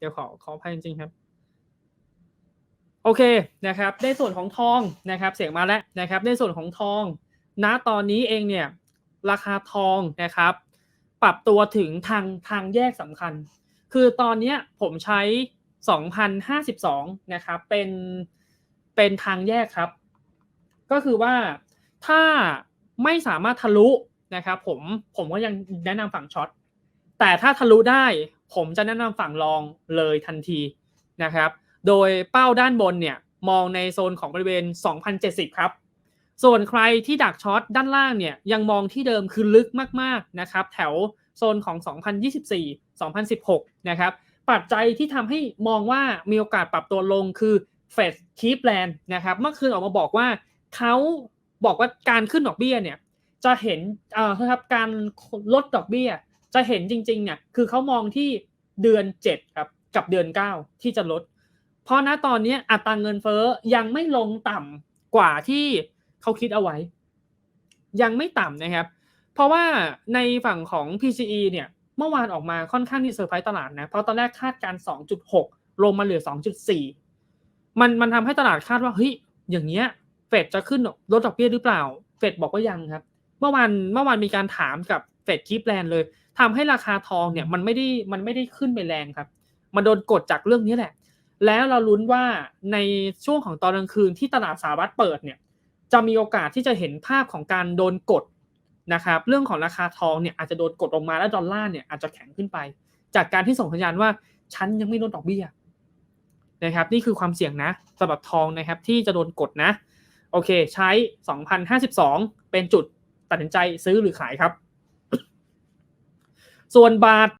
เดี๋ยวขอขออภัยจริงๆครับ โอเคนะครับ ในส่วนของทองนะครับ เสียงมาแล้วนะครับ ในส่วนของทอง ณตอนนี้เองเนี่ย ราคาทองนะครับ ปรับตัวถึงทางทางแยกสำคัญ คือตอนนี้ผมใช้ 2,052 นะครับ เป็นเป็นทางแยกครับ ก็คือว่าถ้าไม่สามารถทะลุนะครับผมผมก็ยังแนะนำฝั่งช็อตแต่ถ้าทะลุได้ ผมจะแนะนำฝั่งลองเลยทันทีนะครับ โดยเป้าด้านบนเนี่ยมองในโซนของบริเวณ 2,070 ครับ ส่วนใครที่ดักช็อตด้านล่างเนี่ยยังมองที่เดิมคือลึกมากๆนะครับ แถวโซนของ 2024 2016 นะครับ ปัจจัยที่ทำให้มองว่ามีโอกาสปรับตัวลงคือเฟดคีปแลนด์นะครับ เมื่อคืนออกมาบอกว่าเขาบอกว่าการขึ้นดอกเบี้ยเนี่ยจะเห็นเอ่อครับการลดดอกเบี้ย จะเห็นจริงๆเนี่ยคือเขามองที่เดือน7ครับกับเดือน 9 ที่จะลด เพราะณตอนนี้อัตราเงินเฟ้อยังไม่ลงต่ำกว่าที่เขาคิดเอาไว้ ยังไม่ต่ำนะครับ เพราะว่าในฝั่งของ PCE เนี่ยเมื่อวานออกมาค่อนข้างที่เซอร์ไพรส์ตลาดนะ เพราะตอนแรกคาดการ 2.6 ลงมาเหลือ 2.4 มันมันทำให้ตลาดคาดว่าเฮ้ยอย่างเงี้ยเฟดจะขึ้นลดดอกเบี้ยหรือเปล่า เฟดบอกว่ายังครับ เมื่อวานเมื่อวานมีการถามกับ ฟดคีปแลนเลยทำให้ราคาทองเนี่ยมันไม่ได้มันไม่ได้ขึ้นไปแรงครับ มันโดนกดจากเรื่องนี้แหละ แล้วเราลุ้นว่าในช่วงของตอนกลางคืนที่ตลาดสหรัฐเปิดเนี่ยจะมีโอกาสที่จะเห็นภาพของการโดนกดนะครับเรื่องของราคาทองเนี่ยอาจจะโดนกดลงมาและดอลลาร์เนี่ยอาจจะแข็งขึ้นไป จากการที่ส่งสัญญาณว่าฉันยังไม่ลดดอกเบี้ยนะครับนี่คือความเสี่ยงนะสำหรับทองนะครับที่จะโดนกดนะ โอเคใช้ 2,052 เป็นจุดตัดสินใจซื้อหรือขายครับ ส่วนบาท